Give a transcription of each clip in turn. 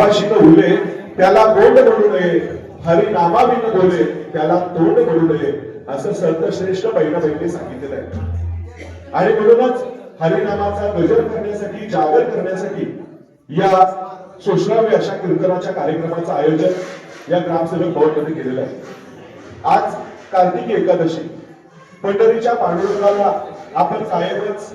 विना कपाशीनं त्याला गोंड म्हणू नये हरी हरिनामाविन बोले त्याला तोंड म्हणू नये असं संत श्रेष्ठ बहिणाबाईंनी सांगितलेलं आहे. आणि म्हणूनच हरिनामाचा गजर करण्यासाठी जागर करण्यासाठी या सोशरावे अशा कीर्तनाच्या कार्यक्रमाचं आयोजन या ग्रामसेवक भवनमध्ये केलेलं आहे. आज कार्तिकी एकादशी. पंढरीच्या पांडुरंगाला आपण कायमच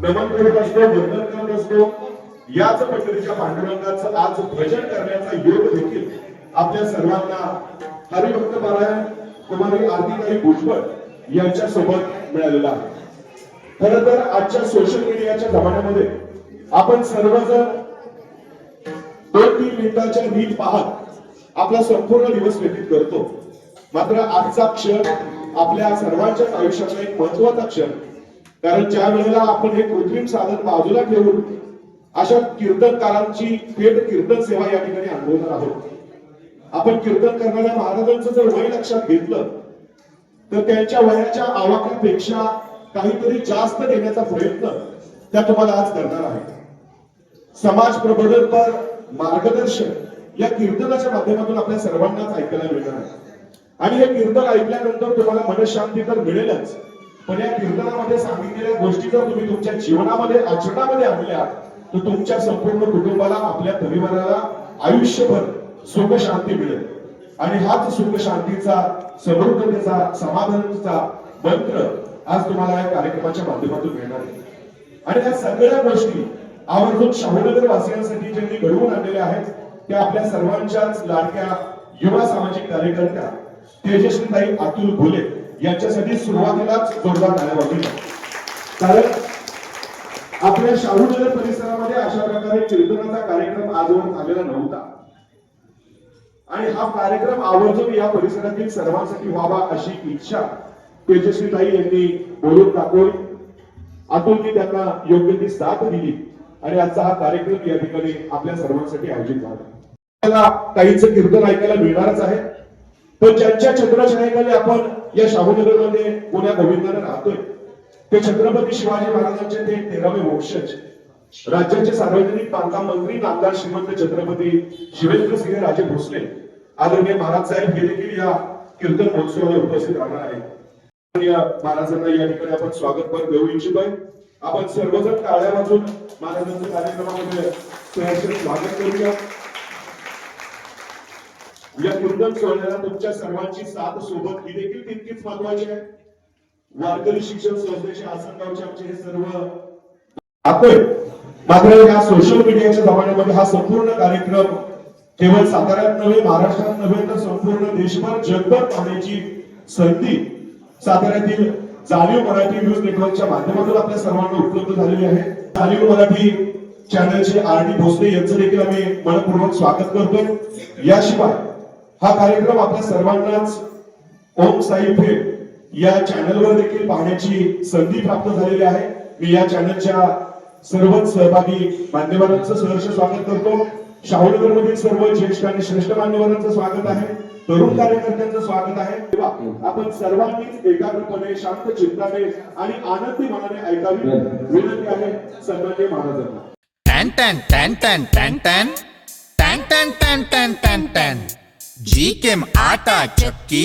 नमन करत असतो वंदन करत असतो. याच मंडळीच्या पांडुरंगाचं आज भजन करण्याचा योग देखील आपल्या सर्वांना हरिभक्त पारायण कुमारी आरतीबाई भुजबळ यांच्या सोबत मिळालेला आहे. खर तर आजच्या सोशल मीडियाच्या जमान्यामध्ये आपण सर्वजण दोन तीन मिनिटाच्या नीट पाहत आपला संपूर्ण दिवस व्यतीत करतो. मात्र आजचा क्षण आपल्या सर्वांच्याच आयुष्याचा एक महत्त्वाचा क्षण. कारण ज्या वेळेला आपण हे कृत्रिम साधन बाजूला ठेवून अशा कीर्तनकारांची थेट कीर्तन सेवा या ठिकाणी अनुभवणार आहोत. आपण कीर्तन करणाऱ्या महाराजांचं जर वय लक्षात घेतलं तर त्यांच्या वयाच्या आवाक्यापेक्षा काहीतरी जास्त देण्याचा प्रयत्न त्या तुम्हाला आज करणार आहे. समाज प्रबोधनपर मार्गदर्शन या कीर्तनाच्या माध्यमातून आपल्या सर्वांनाच ऐकायला मिळणार आहे. आणि हे कीर्तन ऐकल्यानंतर तुम्हाला मनशांती तर मिळेलच पण या कीर्तनामध्ये सांगितलेल्या गोष्टी जर तुम्ही तुमच्या जीवनामध्ये आचरणामध्ये आणल्या तर तुमच्या संपूर्ण कुटुंबाला आपल्या परिवाराला आयुष्यभर सुख शांती मिळेल. आणि हाच सुख शांतीचा समृद्धतेचा समाधानाचा मंत्र आज तुम्हाला या कार्यक्रमाच्या माध्यमातून मिळणार आहे. आणि या सगळ्या गोष्टी आवर्जून शाहूनगर वासियांसाठी ज्यांनी घडवून आणलेल्या आहेत त्या आपल्या सर्वांच्याच लाडक्या युवा सामाजिक कार्यकर्त्या तेजस्वीताई अतुल घोले यांच्यासाठी सुरुवातीलाच जोरदार टाळ्या कारण आपल्या शाहूनगर परिसरामध्ये अशा प्रकारे कीर्तनाचा कार्यक्रम आजवर झालेला नव्हता. आणि हा कार्यक्रम आवर्जून या परिसरातील सर्वांसाठी व्हावा अशी इच्छा तेजस्वीताई यांनी बोलून दाखवली. अतुलनी त्यांना योग्य ती साथ दिली आणि आजचा हा कार्यक्रम या ठिकाणी आपल्या सर्वांसाठी आयोजित झाला. आपल्याला काहींचं कीर्तन ऐकायला मिळणारच आहे. पण ज्यांच्या छत्रछायाखाली आपण या शाहूनगरमध्ये पुण्या गोविंदाने राहतोय ते छत्रपती शिवाजी महाराजांचे ते तेरावे वंशज. राज्याचे सार्वजनिक बांधकाम मंत्री नामदार श्रीमंत छत्रपती शिवेंद्र सिंह राजे भोसले. आदरणीय महाराज साहेब हे देखील या कीर्तन महोत्सवाला उपस्थित राहणार आहेत. महाराजांना या ठिकाणी आपण स्वागत पण देऊ इच्छितोय आपण सर्वजण टाळ्या वाजून महाराजांच्या कार्यक्रमामध्ये सहर्ष स्वागत करूया. या कीर्तन सोहळ्याला तुमच्या सर्वांची साथ सोबत ही देखील तितकीच महत्वाची आहे. वारकरी शिक्षण संस्थेचे आसनगावचे आमचे हे सर्व आपण मात्र या सोशल मीडियाच्या जमान्यामध्ये हा संपूर्ण कार्यक्रम केवळ साताऱ्यात नव्हे महाराष्ट्रात नव्हे तर संपूर्ण देशभर जगभर पाहण्याची संधी साताऱ्यातील जाणीव मराठी न्यूज नेटवर्कच्या माध्यमातून आपल्या सर्वांना उपलब्ध झालेली आहे. जाणीव मराठी चॅनलचे आर डी भोसले यांचं देखील आम्ही मनपूर्वक स्वागत करतोय. याशिवाय हा कार्यक्रम आपल्या सर्वांनाच ओम साई फे या चॅनलवर देखील पाहण्याची संधी प्राप्त झालेली आहे. मी या चॅनलच्या सर्वच सहभागी मान्यवरांचं सहर्ष स्वागत करतो. शाहूनगर मधील सर्व ज्येष्ठ आणि श्रेष्ठ मान्यवरांचं स्वागत आहे. तरुण कार्यकर्त्यांचं स्वागत आहे. आपण सर्वांनीच एकाग्रपणे शांत चिंताने आणि आनंदी मनाने ऐकावी. विनंती आहे सन्मान्य महाराजांना. टॅन टॅन टॅन टॅन टॅन टॅन. टॅन टॅन टॅन टॅन टॅन टॅन. जी केम आटा चक्की.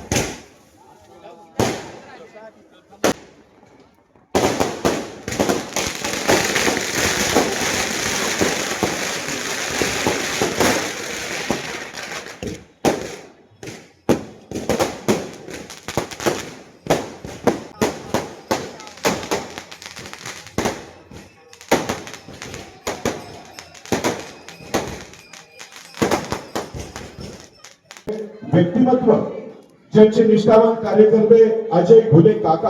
ज्यांचे निष्ठावान कार्यकर्ते अजय घुले काका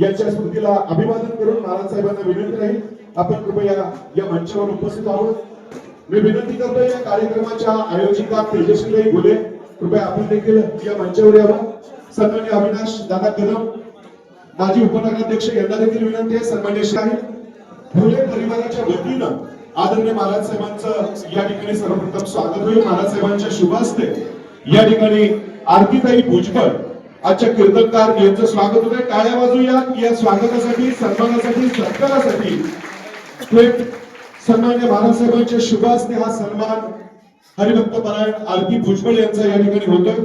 यांच्या स्मृतीला अभिवादन करून महाराज साहेबांना विनंती राहील. आपण कृपया या मंचावर उपस्थित आहोत. मी विनंती करतोय या कार्यक्रमाच्या आयोजिका तेजस्वी घुले. कृपया आपण देखील या मंचावर यावं. सन्मान्य अविनाश दादा कदम माजी उपनगराध्यक्ष यांना देखील विनंती आहे. सन्मान्य शाही घुले परिवाराच्या वतीनं आदरणीय महाराज साहेबांचं या ठिकाणी सर्वप्रथम स्वागत होईल. महाराज साहेबांच्या शुभ या ठिकाणी आरतीताई भुजबळ आजच्या कीर्तनकार यांचं स्वागत होत आहे टाळ्या वाजूया. या स्वागतासाठी सन्मानासाठी सत्कारासाठी थेट सन्मान्य बाळासाहेबांच्या शुभासने हा सन्मान हरिभक्त परायण आरती भुजबळ यांचा या ठिकाणी होतोय.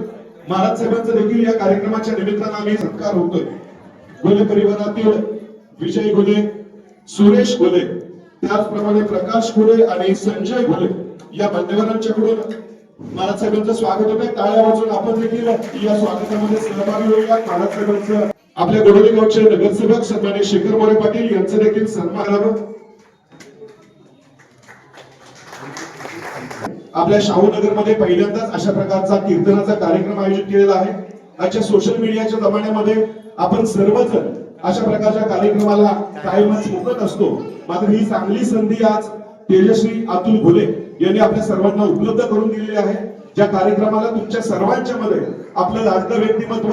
महाराज साहेबांचा देखील या कार्यक्रमाच्या निमित्तानं आम्ही सत्कार होतोय. गोले परिवारातील विजय गोले सुरेश गोले त्याचप्रमाणे प्रकाश गोले आणि संजय गोले या मान्यवरांच्याकडून महाराज साहेबांचं स्वागत होतं टाळ्या वाजून आपण देखील या स्वागतामध्ये सहभागी होऊया. महाराज साहेबांचं आपल्या गोडोली गावचे नगरसेवक सन्मान्य शेखर मोरे पाटील यांचं देखील सन्मान आपल्या आपल्या शाहूनगरमध्ये पहिल्यांदाच अशा प्रकारचा कीर्तनाचा कार्यक्रम आयोजित केलेला आहे. आजच्या सोशल मीडियाच्या जमान्यामध्ये आपण सर्वजण अशा प्रकारच्या कार्यक्रमाला कायमच मुकत असतो. मात्र ही चांगली संधी आज तेजश्री अतुल घुले यांनी आपल्या सर्वांना उपलब्ध करून दिलेली आहे. ज्या कार्यक्रमाला तुमच्या सर्वांच्या मध्ये आपलं लाडकं व्यक्तिमत्व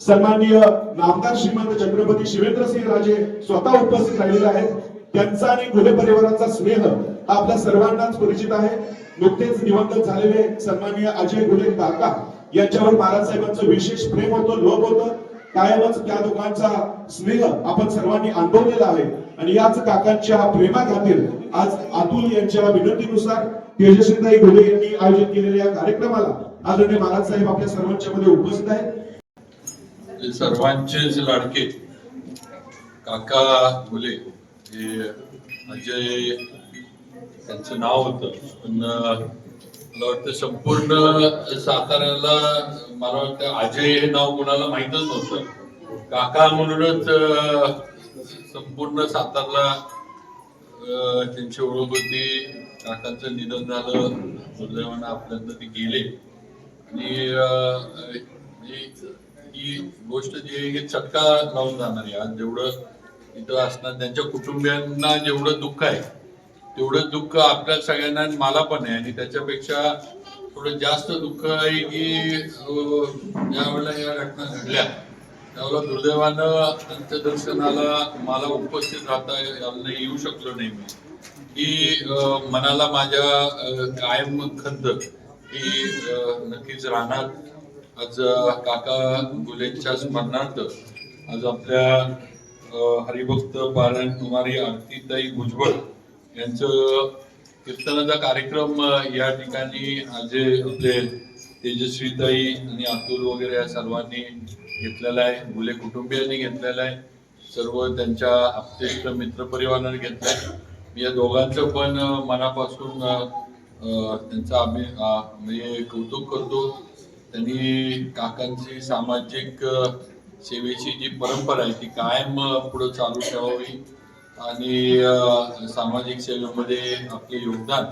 सन्माननीय नामदार श्रीमंत छत्रपती शिवेंद्रसिंह राजे स्वतः उपस्थित राहिलेले आहेत. त्यांचा आणि घोले परिवाराचा स्नेह हा आपल्या सर्वांनाच परिचित आहे. नुकतेच दिवंगत झालेले सन्माननीय अजय गुले काका यांच्यावर महाराज साहेबांचं विशेष प्रेम होतं लोभ होतं. कायमच त्या दोघांचा स्नेह आपण सर्वांनी अनुभवलेला आहे. आणि याच काकांच्या प्रेमाखातीर आज अतुल यांच्या विनंतीनुसार यशस्वीताई घोले यांनी आयोजित केलेल्या या कार्यक्रमाला आदरणीय महाराज साहेब आपल्या सर्वांच्या मध्ये उपस्थित आहेत. सर्वांचेच लाडके काका घोले हे अजय त्यांचं नाव होतं. पण मला वाटतं संपूर्ण साताऱ्याला मला वाटतं अजय हे नाव कोणाला माहीतच नव्हतं. काका म्हणूनच संपूर्ण सातारला त्यांची ओळख होती. काकांचं निधन झालं दुर्दैवानं आपल्यातनं ते गेले. आणि म्हणजे ही गोष्ट जी आहे चटका लावून जाणार आहे. आज जेवढं इथं असणार त्यांच्या कुटुंबियांना जेवढं दुःख आहे तेवढं दुःख आपल्या सगळ्यांना आणि मला पण आहे. आणि त्याच्यापेक्षा थोडं जास्त दुःख आहे की अं, ज्यावेळेला या घटना घडल्या त्यावेळेला दुर्दैवानं त्यांच्या दर्शनाला मला उपस्थित राहता येऊ शकलो नाही मी. ही मनाला माझ्या कायम खंत ही नक्कीच राहणार. आज काका गुलेंच्या स्मरणार्थ आज आपल्या हरिभक्त पारायण कुमारी आरतीताई भुजबळ यांचं कीर्तनाचा कार्यक्रम या ठिकाणी आज आपले तेजस्वीताई आणि अतुल वगैरे या सर्वांनी घेतलेला आहे. मुले कुटुंबियांनी घेतलेला आहे. सर्व त्यांच्या आप्तेष्ट मित्रपरिवाराने घेतलाय मी या दोघांचं पण मनापासून त्यांचा आम्ही म्हणजे कौतुक करतो. त्यांनी काकांची सामाजिक सेवेची जी परंपरा आहे ती कायम पुढे चालू ठेवावी. आणि सामाजिक सेवेमध्ये आपले योगदान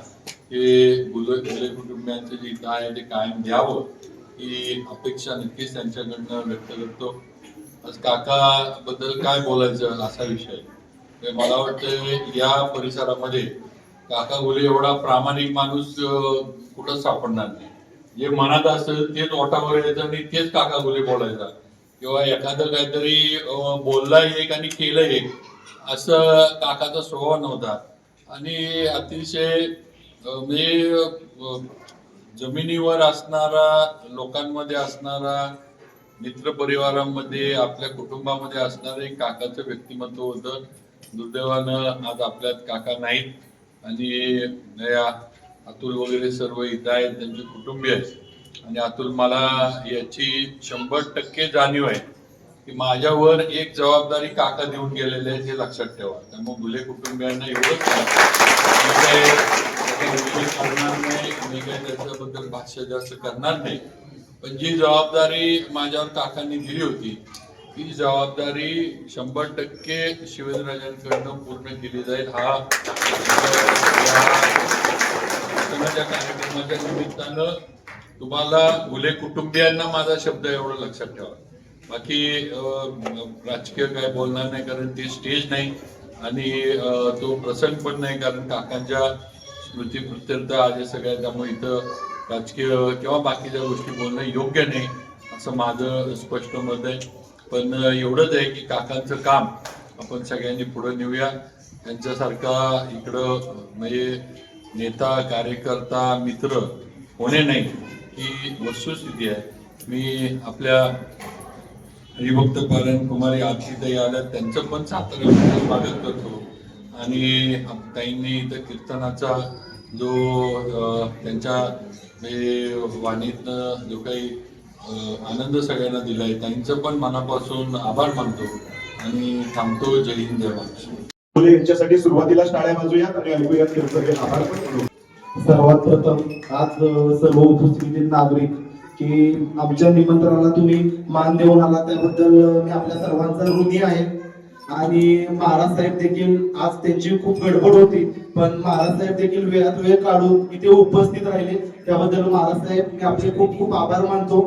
हे गुले कुटुंबियांचं जे काय आहे ते कायम द्यावं ही अपेक्षा नक्कीच त्यांच्याकडनं व्यक्त करतो. आज काका बद्दल काय बोलायचं असा विषय? आहे. म्हणजे मला वाटतं या परिसरामध्ये काका गोले एवढा प्रामाणिक माणूस कुठं कुठंच सापडणार नाही. जे मनात असतं तेच ओठावर यायचं आणि तेच काका गोले बोलायचा. किंवा एखादं काहीतरी बोललाय बोलला एक आणि केलं एक असं काकाचा स्वभाव नव्हता. आणि अतिशय म्हणजे जमिनीवर असणारा लोकांमध्ये असणारा मित्र परिवारांमध्ये आपल्या कुटुंबामध्ये असणारे एक काकाचं व्यक्तिमत्व होतं. दुर्दैवानं आज आपल्यात काका नाहीत आणि नया अतुल वगैरे सर्व इथं आहेत त्यांचे कुटुंबीय आहेत. आणि अतुल मला याची शंभर टक्के जाणीव आहे की माझ्यावर एक जबाबदारी काका देऊन गेलेले आहेत हे लक्षात ठेवा. त्यामुळे मुले कुटुंबियांना एवढंच करणार नाही मी काय त्याच्याबद्दल भाष्य जास्त करणार नाही. पण जी जबाबदारी माझ्यावर काकांनी दिली होती ती जबाबदारी शंभर टक्के शिवेंद्रराजांकडनं पूर्ण केली जाईल हा सणाच्या कार्यक्रमाच्या निमित्तानं तुम्हाला मुले कुटुंबियांना माझा शब्द एवढं लक्षात ठेवा. बाकी राजकीय काय बोलणार नाही कारण ते स्टेज नाही आणि तो प्रसंग पण नाही कारण काकांच्या स्मृती प्रत्यर्थ आज सगळ्या त्यामुळे इथं राजकीय किंवा बाकीच्या गोष्टी बोलणं योग्य नाही असं माझं स्पष्ट मत आहे. पण एवढंच आहे की काकांचं काम आपण सगळ्यांनी पुढे नेऊया. त्यांच्यासारखा इकडं म्हणजे नेता कार्यकर्ता मित्र होणे नाही ही वस्तुस्थिती आहे. मी आपल्या हरिभक्त पारायण कुमारी आरतीताई आल्या त्यांचं पण सातारा स्वागत करतो. आणि ताईंनी इथं कीर्तनाचा जो त्यांच्या म्हणजे वाणीतनं जो काही आनंद सगळ्यांना दिलाय. ताईंचं पण मनापासून आभार मानतो आणि थांबतो. जय हिंद जय महाराष्ट्र. यांच्यासाठी सुरुवातीला टाळ्या वाजूयात आणि ऐकूयात त्यांचं आभार पण करू सर्वात प्रथम आज सर्व उपस्थित नागरिक की आमच्या निमंत्रणाला तुम्ही मान देऊन आला. त्याबद्दल मी आपल्या सर्वांचा ऋणी आहे. आणि महाराज साहेब देखील आज त्यांची खूप गडबड होती पण महाराज साहेब देखील वेळात वेळ काढून इथे उपस्थित राहिले. त्याबद्दल महाराज साहेब मी आपले खूप खूप आभार मानतो.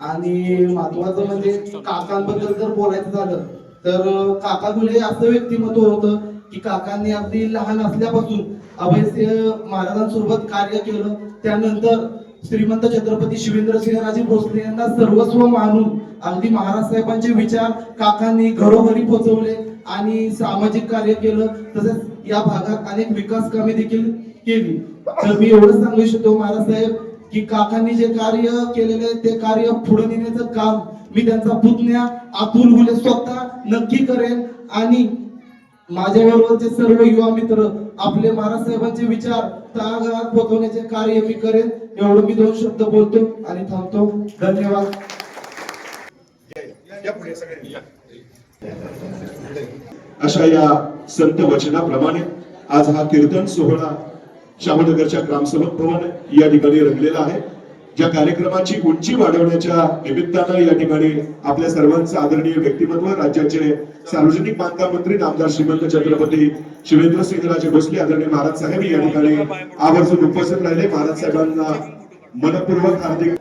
आणि महत्वाचं म्हणजे काकांबद्दल जर बोलायचं झालं तर काका गुले असं व्यक्तिमत्व होतं की काकांनी अगदी लहान असल्यापासून अभय महाराजांसोबत कार्य केलं. त्यानंतर श्रीमंत छत्रपती शिवेंद्रसिंहराजे भोसले यांना सर्वस्व मानून अगदी महाराज साहेबांचे विचार काकांनी घरोघरी पोहोचवले आणि सामाजिक कार्य केलं. तसेच या भागात अनेक विकास कामे देखील केली. तर मी एवढंच सांगू इच्छितो महाराज साहेब की काकांनी जे कार्य केलेले ते कार्य पुढे नेण्याचं काम मी त्यांचा पुतण्या अतुल मुले स्वतः नक्की करेन. आणि माझ्या बरोबरचे सर्व युवा मित्र आपले महाराज साहेबांचे विचार तळागाळात पोहोचवण्याचे कार्य मी करेन. एवढं मी दोन शब्द बोलतो आणि थांबतो. धन्यवाद. अशा या संत वचनाप्रमाणे आज हा कीर्तन सोहळा शाहूनगरच्या ग्रामसेवक भवन या ठिकाणी रंगलेला आहे. या कार्यक्रमाची उंची वाढवण्याच्या निमित्तानं या ठिकाणी आपल्या सर्वांचं आदरणीय व्यक्तिमत्व राज्याचे सार्वजनिक बांधकाम मंत्री नामदार श्रीमंत छत्रपती शिवेंद्र सिंहराजे भोसले आदरणीय महाराज साहेब या ठिकाणी आवर्जून उपस्थित राहिले. महाराज साहेबांना मनपूर्वक हार्दिक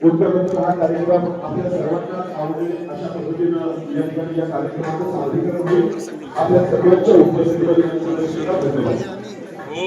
उत्तरोत्तर हा कार्यक्रम आपल्या सर्वांना आवडेल अशा पद्धतीनं या ठिकाणी या कार्यक्रमाचं सादरीकरण होईल. आपल्या सर्वांच्या उपस्थितीमध्ये धन्यवाद. हो,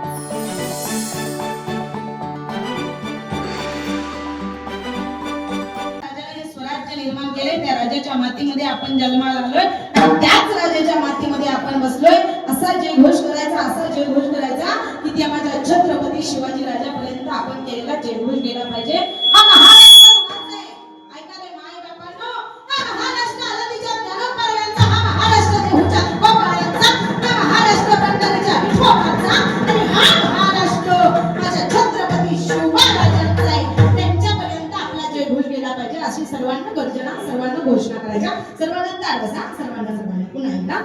आपण जन्माला आलोय. आणि त्याच राजाच्या मातीमध्ये आपण बसलोय. असा जयघोष करायचा असा जयघोष करायचा की त्या माझ्या छत्रपती शिवाजी राजापर्यंत आपण केलेला जयघोष गेला पाहिजे. झाला पाहिजे अशी सर्वांना गर्जना सर्वांना घोषणा करायच्या. सर्वांना तार बसा सर्वांना सर्वांना पुन्हा एकदा.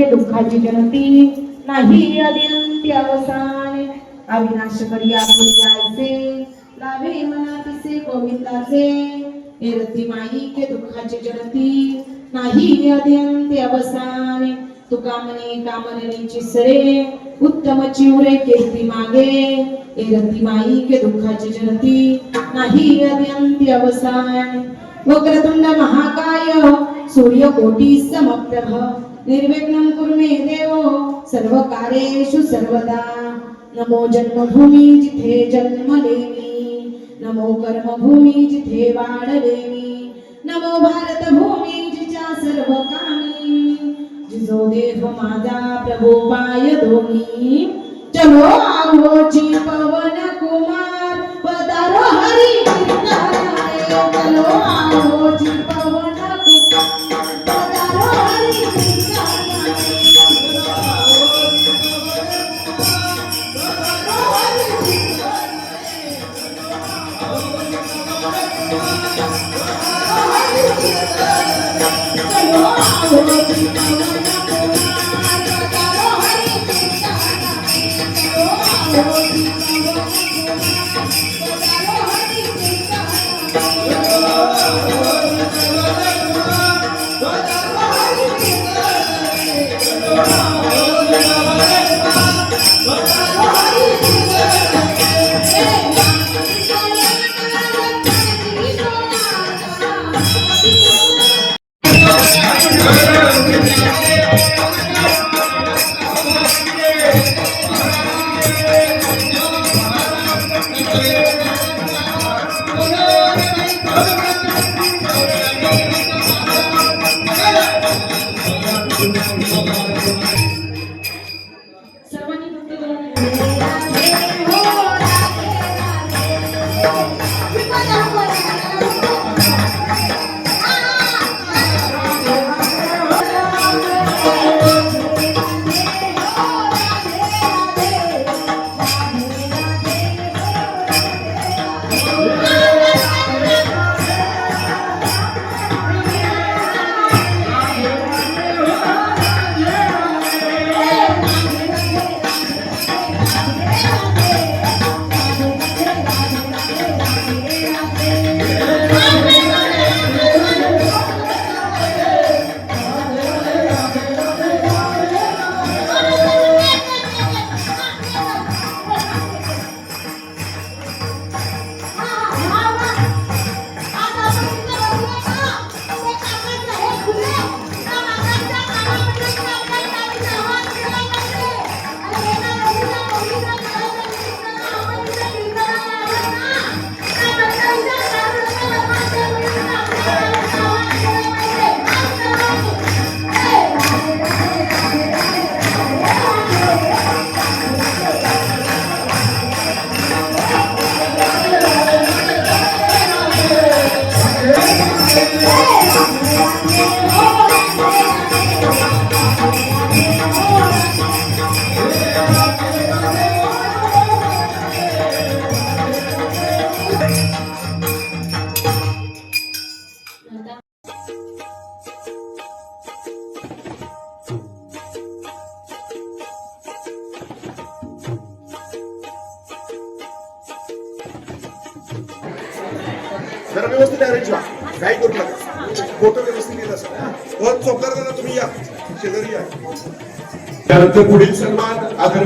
माई दुःखाची जनती. नाही अदिंत्य अवसान. अविनाश करी आपुली आयसे लाभे मना तिसे गोविंदाचे. एरती माई के दुःखाची जनती. नाही अदिंत्य अवसान. तुका मने कामनेची सरे. उत्तम चिवरे कीर्ती मागे. एरती माई के दुःखाची जनती. नाही अदिंती अवसान. वक्रतुंड महाकाय. सूर्य कोटी समप्रभ. निर्विघ्नं कुरु मे देव सर्व कार्येषु सर्वदा। नमो जन्मभूमी जिथे जन्मलेमी नमो कर्मभूमी जिथे वाढलेमी नमो भारतभूमी जिच्या सर्व कामी जिजो देव माझा प्रभो पाय दोन्ही चलो आवोची पवन कुमार पदारो हरी कीर्तनारे. चलो आवोची पवन चलो आवोची सर्वांनी जरा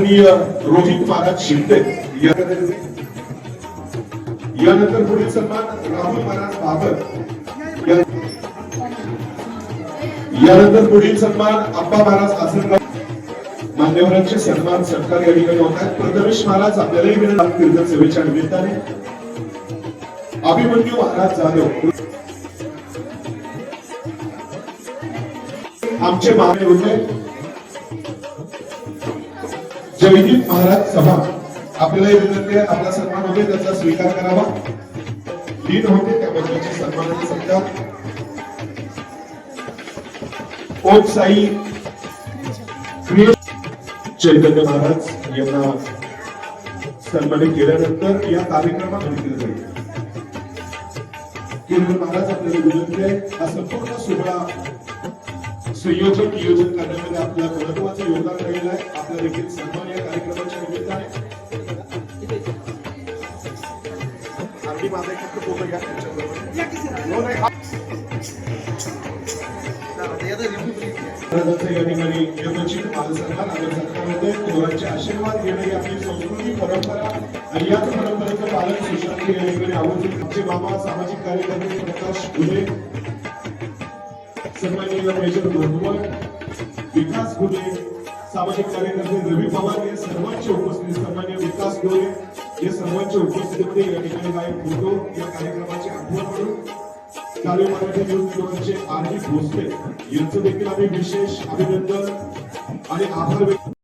माननीय रोहित महाराज शिंदे यानंतर पुढील सन्मान राहुल महाराज बाबर यानंतर पुढील सन्मान अप्पा महाराज आसनगाव. मान्यवरांचे सन्मान सत्कार या ठिकाणी होत आहेत. प्रथमेश महाराज आपल्यालाही विनंती तीर्थ सेवेच्या निमित्ताने. अभिमन्यू महाराज जाधव आमचे मामे होते जयदीप महाराज सभा. आपल्याला विनंती आहे आपला सन्मान होते त्याचा स्वीकार करावा. लीन होते त्या बद्दलचे सन्मानाचे सत्कार ओम साई. चैतन्य महाराज यांना सन्मानित केल्यानंतर या कार्यक्रमात केलं जाईल. कीर्तन महाराज आपल्याला विनंती आहे हा संपूर्ण सोहळा संयोजन नियोजन करण्यामध्ये आपलं महत्वाचं योगदान राहिलं आहे आपलं देखील सन्मान या कार्यक्रमाच्या निमित्ताने आणि माझा एक फक्त फोटो घ्या त्याच्याबरोबर. नाही, महाराजांचं या ठिकाणी यथोचित मानसन्मान आदर सत्कार होते थोरांचे आशीर्वाद घेणं ही आपली संस्कृती परंपरा। आणि याच परंपरेचं पालन सुशांती या ठिकाणी आवर्जून आमचे मामा सामाजिक कार्यकर्ते प्रकाश फुले सन्माननीय मेजर भगवत विकास फुले सामाजिक कार्यकर्ते रवी पवार या सर्वांचे उपस्थित सन्मान्य विकास गोरे या सर्वांच्या उपस्थितीमध्ये या ठिकाणी काही होतो. या कार्यक्रमाची आठवण म्हणून चालू मराठी न्यूज ब्युरोचे आर डी भोसले यांचं देखील आम्ही विशेष अभिनंदन आणि आभार व्यक्त